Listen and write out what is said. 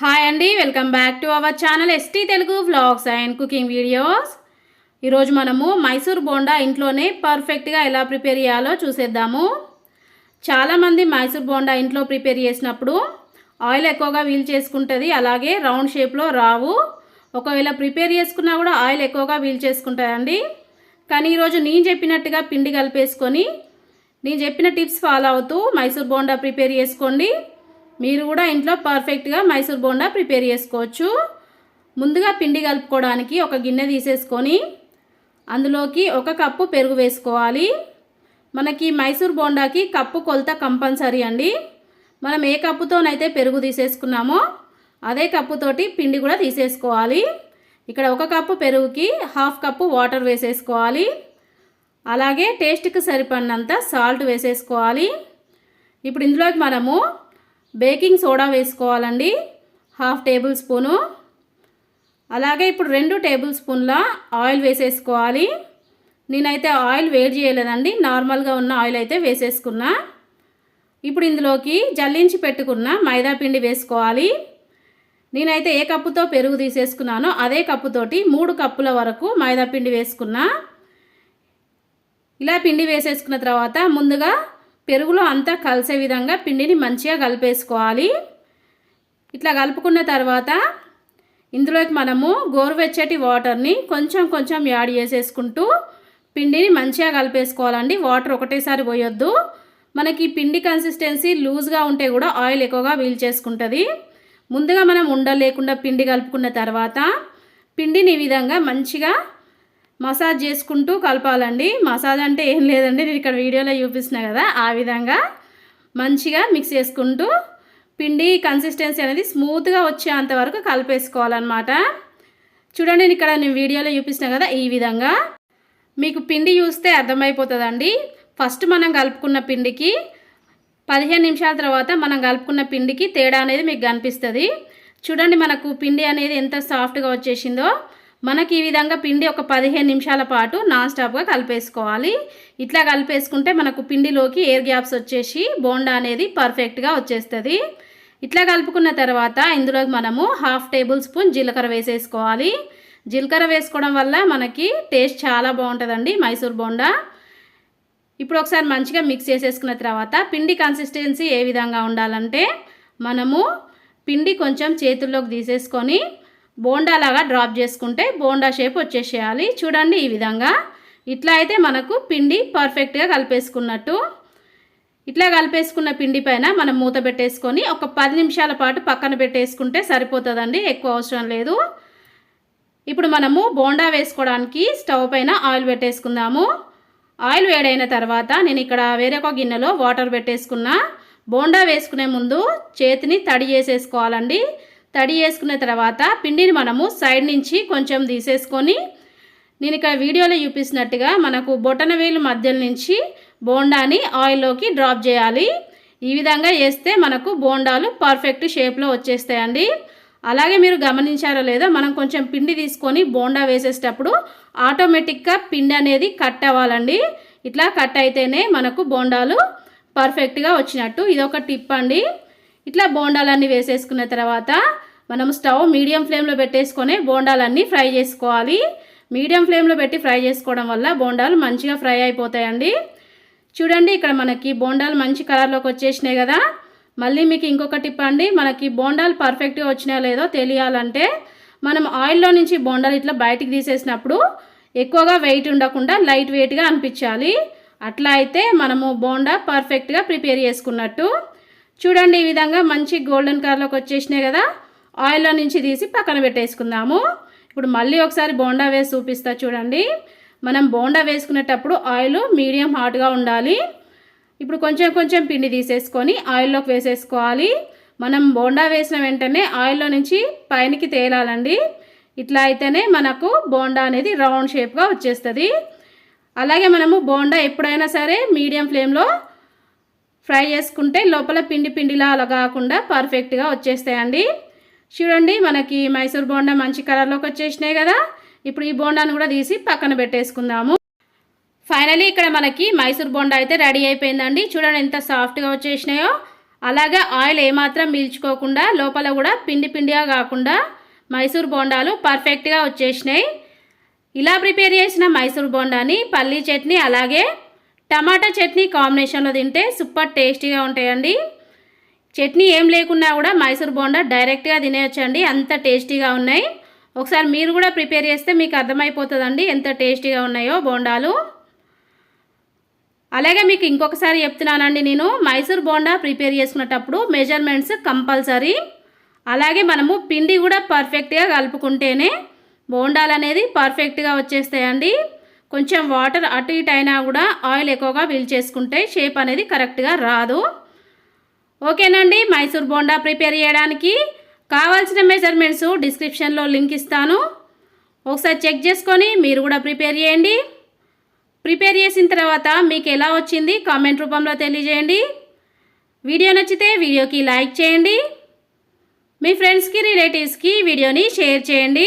Hi అండి welcome back to our channel ST Telugu vlogs and cooking videos. ఈరోజు మనము మైసూర్ బోండా ఇంట్లోనే పర్ఫెక్ట్గా ఎలా ప్రిపేర్ చేయాలో చూసేద్దాము. చాలామంది మైసూర్ బోండా ఇంట్లో ప్రిపేర్ చేసినప్పుడు ఆయిల్ ఎక్కువగా వీల్ చేసుకుంటుంది అలాగే రౌండ్ షేప్లో రావు. ఒకవేళ ప్రిపేర్ చేసుకున్నా కూడా ఆయిల్ ఎక్కువగా వీల్ చేసుకుంటుందండి కానీ ఈరోజు నేను చెప్పినట్టుగా పిండి కలిపేసుకొని నేను చెప్పిన టిప్స్ ఫాలో అవుతూ మైసూర్ బోండా ప్రిపేర్ చేసుకోండి. మీరు కూడా ఇంట్లో పర్ఫెక్ట్గా మైసూర్ బోండా ప్రిపేర్ చేసుకోవచ్చు. ముందుగా పిండి కలుపుకోవడానికి ఒక గిన్నె తీసేసుకొని అందులోకి ఒక కప్పు పెరుగు వేసుకోవాలి. మనకి మైసూర్ బోండాకి కప్పు కొలత కంపల్సరీ అండి. మనం ఏ కప్పుతోనైతే పెరుగు తీసేసుకున్నామో అదే కప్పుతోటి పిండి కూడా తీసేసుకోవాలి. ఇక్కడ ఒక కప్పు పెరుగుకి హాఫ్ కప్పు వాటర్ వేసేసుకోవాలి. అలాగే టేస్ట్కి సరిపడినంత సాల్ట్ వేసేసుకోవాలి. ఇప్పుడు ఇందులోకి మనము బేకింగ్ సోడా వేసుకోవాలండి. Half tablespoon. అలాగే ఇప్పుడు రెండు టేబుల్ స్పూన్ల ఆయిల్ వేసేసుకోవాలి. నేనైతే ఆయిల్ వేడి చేయలేదండి. నార్మల్గా ఉన్న ఆయిల్ అయితే వేసేసుకున్నా. ఇప్పుడు ఇందులోకి జల్లించి పెట్టుకున్న మైదా పిండి వేసుకోవాలి. నేనైతే ఏ కప్పుతో పెరుగు తీసేసుకున్నానో అదే కప్పుతోటి మూడు కప్పుల వరకు మైదా పిండి వేసుకున్నా. ఇలా పిండి వేసేసుకున్న తర్వాత ముందుగా పెరుగులో అంతా కలిసే విధంగా పిండిని మంచిగా కలిపేసుకోవాలి. ఇట్లా కలుపుకున్న తర్వాత ఇందులోకి మనము గోరువెచ్చటి వాటర్ని కొంచెం కొంచెం యాడ్ చేసేసుకుంటూ పిండిని మంచిగా కలిపేసుకోవాలండి. వాటర్ ఒకటేసారి పోయొద్దు. మనకి పిండి కన్సిస్టెన్సీ లూజ్గా ఉంటే కూడా ఆయిల్ ఎక్కువగా వీల్ చేసుకుంటుంది. ముందుగా మనం ఉండలేకుండా పిండి కలుపుకున్న తర్వాత పిండిని ఈ విధంగా మంచిగా మసాజ్ చేసుకుంటూ కలపాలండి. మసాజ్ అంటే ఏం లేదండి. నేను ఇక్కడ వీడియోలో చూపిస్తున్నా కదా. ఆ విధంగా మంచిగా మిక్స్ చేసుకుంటూ పిండి కన్సిస్టెన్సీ అనేది స్మూత్గా వచ్చేంత వరకు కలిపేసుకోవాలన్నమాట. చూడండి నేను ఇక్కడ నేను వీడియోలో చూపిస్తున్నా కదా ఈ విధంగా. మీకు పిండి చూస్తే అర్థమైపోతుందండి. ఫస్ట్ మనం కలుపుకున్న పిండికి పదిహేను నిమిషాల తర్వాత మనం కలుపుకున్న పిండికి తేడా అనేది మీకు కనిపిస్తుంది. చూడండి మనకు పిండి అనేది ఎంత సాఫ్ట్గా వచ్చేసిందో. మనకి ఈ విధంగా పిండి ఒక పదిహేను నిమిషాల పాటు నాన్ స్టాప్గా కలిపేసుకోవాలి. ఇట్లా కలిపేసుకుంటే మనకు పిండిలోకి ఎయిర్ గ్యాప్స్ వచ్చేసి బోండా అనేది పర్ఫెక్ట్గా వచ్చేస్తుంది. ఇట్లా కలుపుకున్న తర్వాత ఇందులో మనము హాఫ్ టేబుల్ స్పూన్ జీలకర్ర వేసేసుకోవాలి. జీలకర్ర వేసుకోవడం వల్ల మనకి టేస్ట్ చాలా బాగుంటుందండి మైసూర్ బోండా. ఇప్పుడు ఒకసారి మంచిగా మిక్స్ చేసేసుకున్న తర్వాత పిండి కన్సిస్టెన్సీ ఏ విధంగా ఉండాలంటే మనము పిండి కొంచెం చేతుల్లోకి తీసేసుకొని బోండాలాగా డ్రాప్ చేసుకుంటే బోండా షేప్ వచ్చేసేయాలి. చూడండి ఈ విధంగా. ఇట్లా అయితే మనకు పిండి పర్ఫెక్ట్గా కలిపేసుకున్నట్టు. ఇట్లా కలిపేసుకున్న పిండి పైన మనం మూత పెట్టేసుకొని ఒక పది నిమిషాల పాటు పక్కన పెట్టేసుకుంటే సరిపోతుందండి. ఎక్కువ అవసరం లేదు. ఇప్పుడు మనము బోండా వేసుకోవడానికి స్టవ్ పైన ఆయిల్ పెట్టేసుకుందాము. ఆయిల్ వేడైన తర్వాత నేను ఇక్కడ వేరొక గిన్నెలో వాటర్ పెట్టేసుకున్నా. బోండా వేసుకునే ముందు చేతిని తడి చేసేసుకోవాలండి. తడి వేసుకున్న తర్వాత పిండిని మనము సైడ్ నుంచి కొంచెం తీసేసుకొని నేను ఇక్కడ వీడియోలో చూపిస్తున్నట్టుగా మనకు బొటన వేలు మధ్యల నుంచి బోండాని ఆయిల్లోకి డ్రాప్ చేయాలి. ఈ విధంగా వేస్తే మనకు బోండాలు పర్ఫెక్ట్ షేప్లో వచ్చేస్తాయండి. అలాగే మీరు గమనించారో లేదో మనం కొంచెం పిండి తీసుకొని బోండా వేసేటప్పుడు ఆటోమేటిక్గా పిండి అనేది కట్ అవ్వాలండి. ఇట్లా కట్ అయితేనే మనకు బోండాలు పర్ఫెక్ట్గా వచ్చినట్టు. ఇది ఒక టిప్ అండి. ఇట్లా బోండాలన్నీ వేసేసుకున్న తర్వాత మనం స్టవ్ మీడియం ఫ్లేమ్లో పెట్టేసుకొని బోండాలన్నీ ఫ్రై చేసుకోవాలి. మీడియం ఫ్లేమ్లో పెట్టి ఫ్రై చేసుకోవడం వల్ల బోండాలు మంచిగా ఫ్రై అయిపోతాయండి. చూడండి ఇక్కడ మనకి బోండాలు మంచి కలర్లోకి వచ్చేసినాయి కదా. మళ్ళీ మీకు ఇంకొక టిప్ అండి మనకి బోండాలు పర్ఫెక్ట్గా వచ్చినాయో లేదో తెలియాలంటే మనం ఆయిల్లో నుంచి బోండాలు ఇట్లా బయటికి తీసేసినప్పుడు ఎక్కువగా వెయిట్ ఉండకుండా లైట్ వెయిట్గా అనిపించాలి. అట్లా అయితే మనము బోండా పర్ఫెక్ట్గా ప్రిపేర్ చేసుకున్నట్టు చూడండి ఈ విధంగా మంచి గోల్డెన్ కలర్లోకి వచ్చేసినాయి కదా. ఆయిల్లో నుంచి తీసి పక్కన పెట్టేసుకుందాము. ఇప్పుడు మళ్ళీ ఒకసారి బోండా వేసి చూపిస్తా చూడండి. మనం బోండా వేసుకునేటప్పుడు ఆయిల్ మీడియం హాట్గా ఉండాలి. ఇప్పుడు కొంచెం కొంచెం పిండి తీసేసుకొని ఆయిల్లోకి వేసేసుకోవాలి. మనం బోండా వేసిన వెంటనే ఆయిల్లో నుంచి పైనకి తేలాలండి. ఇట్లా అయితేనే మనకు బోండా అనేది రౌండ్ షేప్గా వచ్చేస్తుంది. అలాగే మనము బోండా ఎప్పుడైనా సరే మీడియం ఫ్లేమ్లో ఫ్రై చేసుకుంటే లోపల పిండి పిండిలా అలా కాకుండా పర్ఫెక్ట్గా వచ్చేస్తాయండి. చూడండి మనకి మైసూర్ బోండా మంచి కలర్లోకి వచ్చేసినాయి కదా. ఇప్పుడు ఈ బోండాను కూడా తీసి పక్కన పెట్టేసుకుందాము. ఫైనలీ ఇక్కడ మనకి మైసూర్ బోండా అయితే రెడీ అయిపోయిందండి. చూడండి ఎంత సాఫ్ట్గా వచ్చేసినాయో. అలాగే ఆయిల్ ఏమాత్రం పీల్చుకోకుండా లోపల కూడా పిండి పిండిగా కాకుండా మైసూర్ బోండాలు పర్ఫెక్ట్గా వచ్చేసినాయి. ఇలా ప్రిపేర్ చేసిన మైసూర్ బోండాని పల్లీ చట్నీ అలాగే టమాటా చట్నీ కాంబినేషన్లో తింటే సూపర్ టేస్టీగా ఉంటాయండి. చట్నీ ఏం లేకున్నా కూడా మైసూర్ బోండా డైరెక్ట్గా తినేయచ్చండి. అంత టేస్టీగా ఉన్నాయి. ఒకసారి మీరు కూడా ప్రిపేర్ చేస్తే మీకు అర్థమైపోతుందండి ఎంత టేస్టీగా ఉన్నాయో బోండాలు. అలాగే మీకు ఇంకొకసారి చెప్తున్నానండి నేను మైసూర్ బోండా ప్రిపేర్ చేసుకునేటప్పుడు మెజర్మెంట్స్ కంపల్సరీ. అలాగే మనము పిండి కూడా పర్ఫెక్ట్గా కలుపుకుంటేనే బోండాలు అనేది పర్ఫెక్ట్గా వచ్చేస్తాయండి. కొంచెం వాటర్ అటు ఇటు అయినా కూడా ఆయిల్ ఎక్కువగా చేసుకుంటే షేప్ అనేది కరెక్ట్గా రాదు. ఓకేనండి? మైసూర్ బోండా ప్రిపేర్ చేయడానికి కావాల్సిన మెజర్మెంట్స్ డిస్క్రిప్షన్లో లింక్ ఇస్తాను. ఒకసారి చెక్ చేసుకొని మీరు కూడా ప్రిపేర్ చేయండి. ప్రిపేర్ చేసిన తర్వాత మీకు ఎలా వచ్చింది కామెంట్ రూపంలో తెలియజేయండి. వీడియో నచ్చితే వీడియోకి లైక్ చేయండి. మీ ఫ్రెండ్స్కి రిలేటివ్స్కి వీడియోని షేర్ చేయండి.